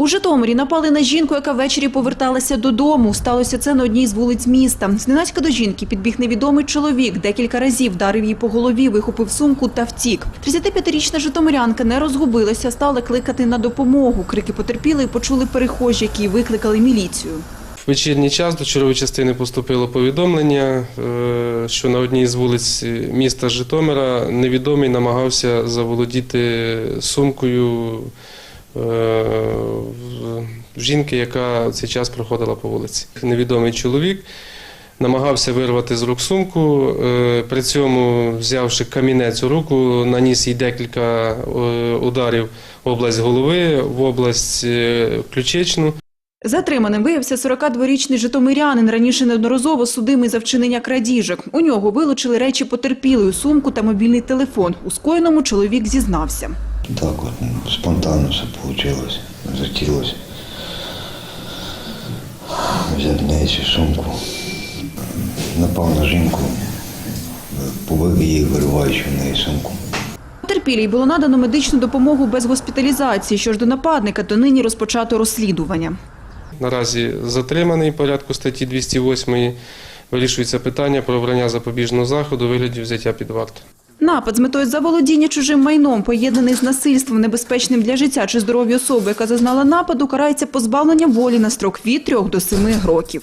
У Житомирі напали на жінку, яка ввечері поверталася додому. Сталося це на одній з вулиць міста. Зненацька до жінки підбіг невідомий чоловік. Декілька разів вдарив її по голові, вихопив сумку та втік. 35-річна житомирянка не розгубилася, стала кликати на допомогу. Крики потерпілої почули перехожі, які викликали міліцію. В вечірній час до чергової частини поступило повідомлення, е, що на одній з вулиць міста Житомира невідомий намагався заволодіти сумкою жінки, яка цей час проходила по вулиці. Невідомий чоловік намагався вирвати з рук сумку, е, при цьому взявши камінець у руку, наніс їй декілька е, ударів в область голови, в область е, ключичну. Затриманим виявився 42-річний житомирянин, раніше неодноразово судимий за вчинення крадіжок. У нього вилучили речі потерпілої, сумку та мобільний телефон. У скоєному чоловік зізнався. Так от ну, спонтанно все вийшло. Захотілося взяти неї цю сумку. Напав на жінку, побив її, вириваючи в неї сумку. Потерпілій було надано медичну допомогу без госпіталізації. Що ж до нападника, то нині розпочато розслідування. Наразі затриманий порядку статті 208 вирішується питання про обрання запобіжного заходу у вигляді взяття під варту. Напад з метою заволодіння чужим майном, поєднаний з насильством, небезпечним для життя чи здоров'я особи, яка зазнала нападу, карається позбавленням волі на строк від 3 до 7 років.